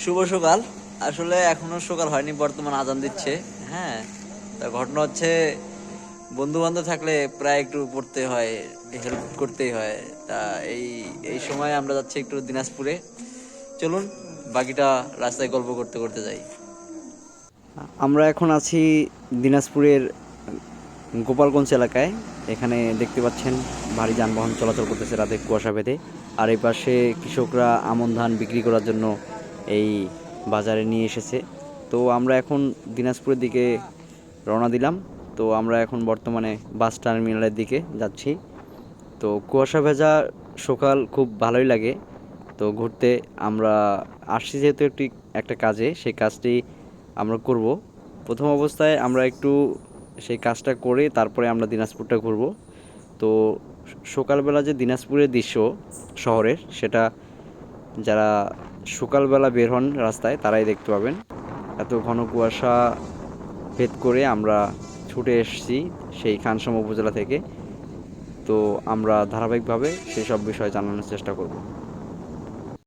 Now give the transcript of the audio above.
শুভ সকাল। আসলে এখনও সকাল হয়নি, বর্তমান আজান দিচ্ছে। হ্যাঁ তা ঘটনা হচ্ছে বন্ধু বান্ধব থাকলে প্রায় একটু পড়তে হয় হেল্প করতেই হয়। তা এই এই সময় আমরা যাচ্ছি একটু দিনাজপুরে। চলুন, বাকিটা রাস্তায় গল্প করতে করতে যাই। আমরা এখন আছি দিনাজপুরের গোপালগঞ্জ এলাকায়। এখানে দেখতে পাচ্ছেন, ভারী যানবাহন চলাচল করতেছে রাতে কুয়াশা ভেদে আর এই পাশে কৃষকরা আমন ধান বিক্রি করার জন্য এই বাজারে নিয়ে এসেছে। তো আমরা এখন দিনাজপুরের দিকে রওনা দিলাম। তো আমরা এখন বর্তমানে বাস টার্মিনালের দিকে যাচ্ছি। তো কুয়াশা ভেজা সকাল খুব ভালোই লাগে। তো ঘুরতে আমরা আসছি যেহেতু একটি, একটা কাজে, সেই কাজটি আমরা করব। প্রথম অবস্থায় আমরা একটু সেই কাজটা করে তারপরে আমরা দিনাজপুরটা ঘুরব। তো সকালবেলা যে দিনাজপুরের দৃশ্য শহরের, সেটা যারা সকালবেলা বের হন রাস্তায়, তারাই দেখতে পাবেন। এত ঘন কুয়াশা ভেদ করে আমরা ছুটে এসেছি সেই খানসাম উপজেলা থেকে। তো আমরা ধারাবাহিকভাবে সেই সব বিষয় জানানোর চেষ্টা করব।